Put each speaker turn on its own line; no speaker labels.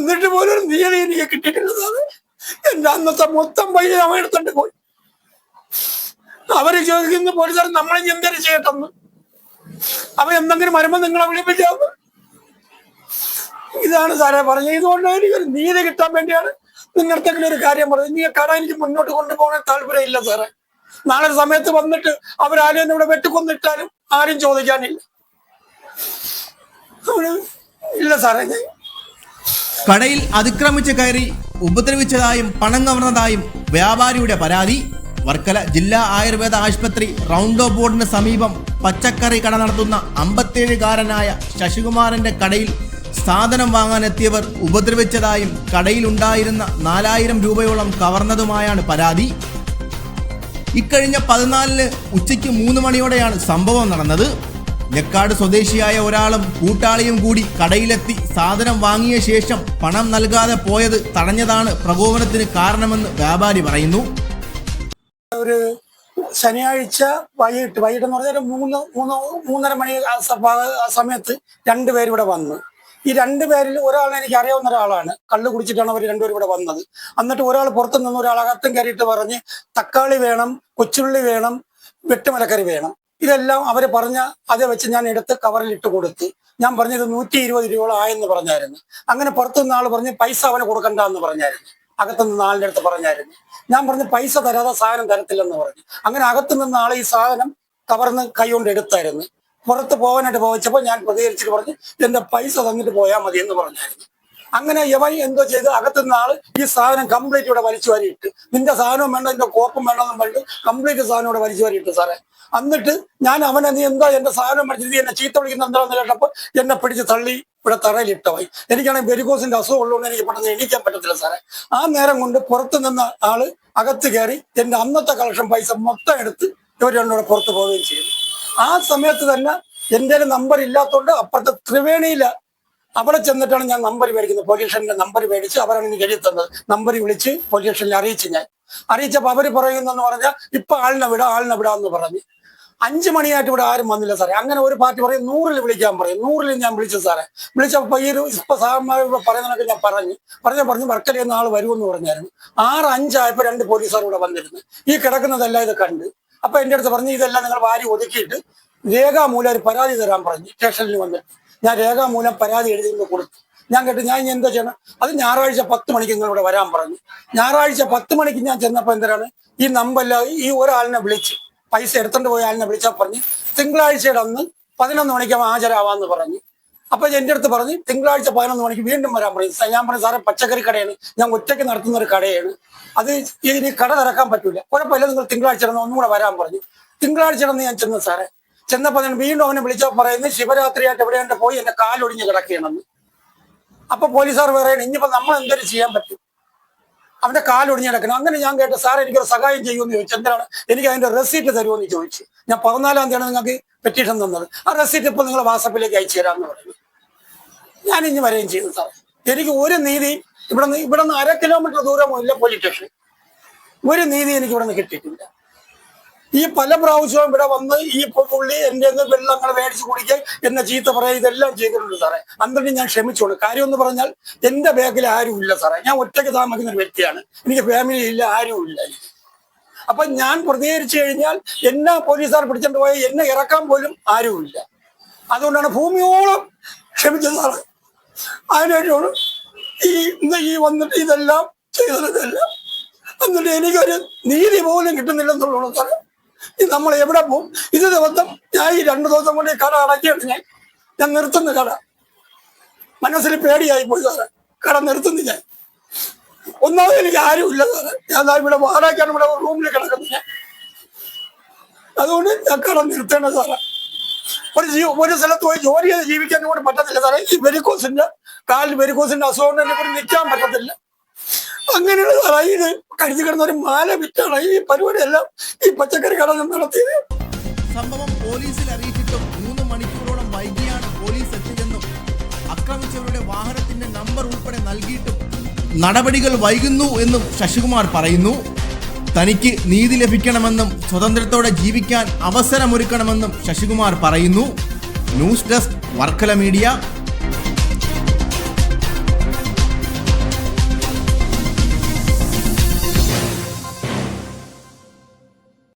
എന്നിട്ട് പോലും ഒരു എനിക്ക് കിട്ടിയിട്ടുള്ളതാണ് എന്റെ അന്നത്തെ മൊത്തം പൈസ അവൻ എടുത്തിട്ട് പോയി. അവർ ചോദിക്കുന്ന പോലീസുകാർ നമ്മളെ എന്തൊരു ചെയ്യട്ടെന്ന് അവൻ എന്തെങ്കിലും വരുമ്പോ നിങ്ങളെ വിളിപ്പിച്ചാന്ന് ഇതാണ് സാറേ പറഞ്ഞത്. ഇതുകൊണ്ട് എനിക്കൊരു നീതി കിട്ടാൻ വേണ്ടിയാണ് നിങ്ങളുടെ ഒരു കാര്യം പറഞ്ഞത്. നീ കട എനിക്ക് മുന്നോട്ട് കൊണ്ടുപോകാൻ താല്പര്യമില്ല സാറേ. നാളെ സമയത്ത് വന്നിട്ട് അവരാരും ഇവിടെ വെട്ടിക്കൊന്നിട്ടാലും ആരും ചോദിക്കാനില്ല. ഇല്ല സാറേ ഞാൻ
കടയിൽ അതിക്രമിച്ച് കയറി ഉപദ്രവിച്ചതായും പണം കവർന്നതായും വ്യാപാരിയുടെ പരാതി. വർക്കല ജില്ലാ ആയുർവേദ ആശുപത്രി റൗണ്ടോ ബോർഡിന് സമീപം പച്ചക്കറി കട നടത്തുന്ന അമ്പത്തേഴുകാരനായ ശശികുമാരന്റെ കടയിൽ സാധനം വാങ്ങാനെത്തിയവർ ഉപദ്രവിച്ചതായും കടയിൽ ഉണ്ടായിരുന്ന നാലായിരം രൂപയോളം കവർന്നതുമായാണ് പരാതി. ഇക്കഴിഞ്ഞ പതിനാലിന് ഉച്ചയ്ക്ക് മൂന്ന് മണിയോടെയാണ് സംഭവം നടന്നത്. ഞെക്കാട് സ്വദേശിയായ ഒരാളും കൂട്ടാളിയും കൂടി കടയിലെത്തി സാധനം വാങ്ങിയ ശേഷം പണം നൽകാതെ പോയത് തടഞ്ഞതാണ് പ്രകോപനത്തിന് കാരണമെന്ന് വ്യാപാരി പറയുന്നു.
ഒരു ശനിയാഴ്ച വൈകിട്ട് വൈകിട്ട് എന്ന് പറഞ്ഞാൽ മൂന്ന് മൂന്ന് മൂന്നര മണി സമയത്ത് രണ്ടുപേരിവിടെ വന്നു. ഈ രണ്ടുപേരിൽ ഒരാൾ എനിക്ക് അറിയാവുന്ന ഒരാളാണ്. കള്ള് കുടിച്ചിട്ടാണ് അവർ രണ്ടുപേരും ഇവിടെ വന്നത്. എന്നിട്ട് ഒരാൾ പുറത്തു നിന്ന് ഒരാൾ അകത്തും കയറിയിട്ട് പറഞ്ഞ് തക്കാളി വേണം കൊച്ചുള്ളി വേണം വെട്ടുമലക്കറി വേണം. ഇതെല്ലാം അവർ പറഞ്ഞ അത് വെച്ച് ഞാൻ എടുത്ത് കവറിൽ ഇട്ട് കൊടുത്തു ഞാൻ പറഞ്ഞത് നൂറ്റി ഇരുപത് രൂപ ആയെന്ന് പറഞ്ഞായിരുന്നു. അങ്ങനെ പുറത്തുനിന്ന് ആൾ പറഞ്ഞ് പൈസ അവന് കൊടുക്കണ്ട എന്ന് പറഞ്ഞായിരുന്നു. അകത്തുനിന്ന് ആളിന്റെ അടുത്ത് പറഞ്ഞായിരുന്നു. ഞാൻ പറഞ്ഞു പൈസ തരാതെ സാധനം തരത്തില്ലെന്ന് പറഞ്ഞു. അങ്ങനെ അകത്തു നിന്ന് ആൾ ഈ സാധനം കവർന്ന് കൈകൊണ്ട് എടുത്തായിരുന്നു. പുറത്ത് പോകാനായിട്ട് പോവച്ചപ്പോൾ ഞാൻ പ്രതികരിച്ചിട്ട് പറഞ്ഞു എന്റെ പൈസ തന്നിട്ട് പോയാൽ മതി എന്ന് പറഞ്ഞായിരുന്നു. അങ്ങനെ യവൻ എന്തോ ചെയ്ത് അകത്തുനിന്ന് ആൾ ഈ സാധനം കംപ്ലീറ്റ് ഇവിടെ വലിച്ചു വാരിയിട്ട് നിന്റെ സാധനവും വേണ്ട നിന്റെ കോപ്പും വേണമെന്നും പറഞ്ഞിട്ട് കംപ്ലീറ്റ് സാധനം ഇവിടെ വലിച്ചു വാരിയിട്ട് സാറേ. എന്നിട്ട് ഞാൻ അവനെ നീ എന്താ എന്റെ സാധനം പഠിച്ചിട്ട് എന്നെ ചീത്ത വിളിക്കുന്ന എന്താണെന്ന് കേട്ടപ്പോൾ എന്നെ പിടിച്ച് തള്ളി ഇവിടെ തറയിലിട്ടവായി എനിക്കാണെങ്കിൽ വെരിക്കോസിന്റെ അസുഖം ഉള്ളതുകൊണ്ട് എനിക്ക് പെട്ടെന്ന് എണീക്കാൻ പറ്റത്തില്ല സാറേ. ആ നേരം കൊണ്ട് പുറത്ത് നിന്ന ആൾ അകത്ത് കയറി എന്റെ അന്നത്തെ കളക്ഷൻ പൈസ മൊത്തം എടുത്ത് ഇവർ രണ്ടുകൂടെ പുറത്ത് പോവുകയും ചെയ്തു. ആ സമയത്ത് തന്നെ എന്റെ നമ്പർ ഇല്ലാത്തതുകൊണ്ട് അപ്പുറത്തെ ത്രിവേണിയില അവിടെ ചെന്നിട്ടാണ് ഞാൻ നമ്പർ മേടിക്കുന്നത്. പോലീസ് സ്റ്റേഷന്റെ നമ്പർ മേടിച്ച് അവരാണ് എനിക്ക് എഴുതി തന്നത്. നമ്പർ വിളിച്ച് പോലീസ് സ്റ്റേഷനിൽ അറിയിച്ചു ഞാൻ. അറിയിച്ചപ്പോൾ അവർ പറയുന്നെന്ന് പറഞ്ഞാൽ ഇപ്പൊ ആളിനെ വിടാം ആളിനെ വിടാന്ന് പറഞ്ഞു. അഞ്ചു മണിയായിട്ട് ഇവിടെ ആരും വന്നില്ല സാറേ. അങ്ങനെ ഒരു പാർട്ടി പറയും നൂറിൽ വിളിക്കാൻ പറയും. നൂറിൽ ഞാൻ വിളിച്ചു സാറേ. വിളിച്ചപ്പോൾ ഈ ഒരു ഇപ്പൊ സാറന്മാർ പറയുന്നതൊക്കെ ഞാൻ പറഞ്ഞു. പറഞ്ഞ പറഞ്ഞു വർക്കലയിൽ നിന്ന് ആൾ വരുമെന്ന് പറഞ്ഞായിരുന്നു. ആറ് അഞ്ചായപ്പോൾ രണ്ട് പോലീസുകാർ ഇവിടെ വന്നിരുന്നു. ഈ കിടക്കുന്നതെല്ലാം ഇത് കണ്ട്. അപ്പൊ എന്റെ അടുത്ത് പറഞ്ഞു ഇതെല്ലാം നിങ്ങൾ വാരി ഒതുക്കിയിട്ട് രേഖാമൂലം ഒരു പരാതി തരാൻ പറഞ്ഞു സ്റ്റേഷനിൽ വന്നിട്ട്. ഞാൻ രേഖാമൂലം പരാതി എഴുതി കൊടുത്തു. ഞാൻ കേട്ടു ഞാൻ എന്താ ചെയ്യണം? അത് ഞായറാഴ്ച പത്ത് മണിക്ക് നിങ്ങളിവിടെ വരാൻ പറഞ്ഞു. ഞായറാഴ്ച പത്ത് മണിക്ക് ഞാൻ ചെന്നപ്പോൾ എന്തിനാണ്? ഈ നമ്പല്ല ഈ ഒരാളിനെ വിളിച്ച് പൈസ എടുത്തോണ്ട് പോയ ആളിനെ വിളിച്ചാൽ പറഞ്ഞ് തിങ്കളാഴ്ചയുടെ അന്ന് പതിനൊന്ന് മണിക്ക് ഹാജരാവാന്ന് പറഞ്ഞു. അപ്പൊ എന്റെ അടുത്ത് പറഞ്ഞ് തിങ്കളാഴ്ച പതിനൊന്ന് മണിക്ക് വീണ്ടും വരാൻ പറഞ്ഞു. ഞാൻ പറഞ്ഞു സാറേ പച്ചക്കറി കടയാണ്. ഞാൻ ഒറ്റയ്ക്ക് നടത്തുന്ന ഒരു കടയാണ്. അത് ഇനി കട തിറക്കാൻ പറ്റൂല. കുഴപ്പമില്ല നിങ്ങൾ തിങ്കളാഴ്ച ഒന്നും കൂടെ വരാൻ പറഞ്ഞു. തിങ്കളാഴ്ച ഞാൻ ചെന്നു സാറേ. ചെന്നപ്പോൾ ഞാൻ വീണ്ടും അവനെ വിളിച്ചോ പറയുന്നത് ശിവരാത്രിയായിട്ട് എവിടെയാണ്ട്? പോയി എന്റെ കാലൊടിഞ്ഞ് കിടക്കണമെന്ന് അപ്പൊ പോലീസുകാർ പറയണം ഇനിയിപ്പോ നമ്മൾ എന്തൊരു ചെയ്യാൻ പറ്റും? അവന്റെ കാലൊടിഞ്ഞ് കിടക്കണം. അങ്ങനെ ഞാൻ കേട്ട സാർ എനിക്കൊരു സഹായം ചെയ്യുമെന്ന് ചോദിച്ചു. എന്താണ് എനിക്ക് അതിന്റെ റെസീറ്റ് തരുമെന്ന് ചോദിച്ചു. ഞാൻ പതിനാലാം തീയതിയാണ് നിങ്ങൾക്ക് പെറ്റീഷൻ തന്നത്. ആ റെസീറ്റ് ഇപ്പൊ നിങ്ങൾ വാട്സപ്പിലേക്ക് അയച്ചു തരാമെന്ന് പറഞ്ഞു. ഞാൻ ഇനി വരെയും ചെയ്തു സാർ എനിക്ക് ഒരു നീതി ഇവിടെ നിന്ന് ഇവിടെ നിന്ന് അര കിലോമീറ്റർ ദൂരമോ ഇല്ല പോലീസ് സ്റ്റേഷൻ ഒരു നീതി എനിക്ക് ഇവിടെ നിന്ന് കിട്ടിയിട്ടില്ല. ഈ പല പ്രാവശ്യവും ഇവിടെ വന്ന് ഈ പുള്ളി എന്റെ വെള്ളം അങ്ങനെ മേടിച്ച് കുടിക്കാൻ എന്നെ ചീത്ത പറയാൻ ഇതെല്ലാം ചെയ്തിട്ടുണ്ട് സാറേ. അന്നിട്ട് ഞാൻ ക്ഷമിച്ചോളൂ. കാര്യം എന്ന് പറഞ്ഞാൽ എന്റെ ബാഗിൽ ആരും ഇല്ല സാറേ. ഞാൻ ഒറ്റയ്ക്ക് താമസിക്കുന്ന ഒരു വ്യക്തിയാണ്. എനിക്ക് ഫാമിലി ഇല്ല ആരും ഇല്ല. അപ്പൊ ഞാൻ പ്രതികരിച്ചു കഴിഞ്ഞാൽ എന്നെ പോലീസുകാർ പിടിച്ചിട്ട് പോയ എന്നെ ഇറക്കാൻ പോലും ആരും ഇല്ല. അതുകൊണ്ടാണ് ഭൂമിയോളം ക്ഷമിച്ചത് സാറേ. അതിനായിട്ടാണ് ഈ ഈ വന്നിട്ട് ഇതെല്ലാം ചെയ്തതെല്ലാം എന്നിട്ട് എനിക്കൊരു നീതി പോലും കിട്ടുന്നില്ലെന്നുള്ളതാണ് സാറേ. നമ്മൾ എവിടെ പോകും ഇത് ദിവസം ഞാൻ ഈ രണ്ടു ദിവസം കൊണ്ട് ഈ കട അടക്കിയിട്ട് ഞാൻ ഞാൻ നിർത്തുന്നു കട. മനസ്സിൽ പേടിയായി പോയി സാറേ. കട നിർത്തുന്നു ഞാൻ. ഒന്നാമത് എനിക്ക് ആരുമില്ല സാറേ. ഞാൻ ഇവിടെ വാടകയ്ക്കാണ് ഇവിടെ റൂമിൽ കിടക്കുന്നത് ഞാൻ. അതുകൊണ്ട് ഞാൻ കട നിർത്തേണ്ട സാറേ. ഒരു ജീവ ഒരു സ്ഥലത്ത് പോയി ജോലി ചെയ്ത് ജീവിക്കാൻ കൂടെ പറ്റത്തില്ല സാറേ. ഈ വെരിക്കോസിന്റെ കാലിൽ വെരിക്കോസിന്റെ അസുഖം എന്നെ കൂടെ നിൽക്കാൻ പറ്റത്തില്ല. അങ്ങനെയുള്ള സാറേ കഴിഞ്ഞു കിടന്ന ഒരു മാല വിറ്റാണ് ഈ പരിപാടിയെല്ലാം ഈ പച്ചക്കറി കട നടത്തിയത്.
സംഭവം പോലീസിൽ അറിയിച്ചിട്ടും മൂന്ന് മണിക്കൂറോളം വൈകിയാണ് പോലീസ് എത്തിയതെന്നും ആക്രമിച്ചവരുടെ വാഹനത്തിന്റെ നമ്പർ ഉൾപ്പെടെ നൽകിയിട്ടും നടപടികൾ വൈകുന്നു എന്നും ശശികുമാർ പറയുന്നു. തനിക്ക് നീതി ലഭിക്കണമെന്നും സ്വതന്ത്രത്തോടെ ജീവിക്കാൻ അവസരമൊരുക്കണമെന്നും ശശികുമാർ പറയുന്നു. News desk Varkala media.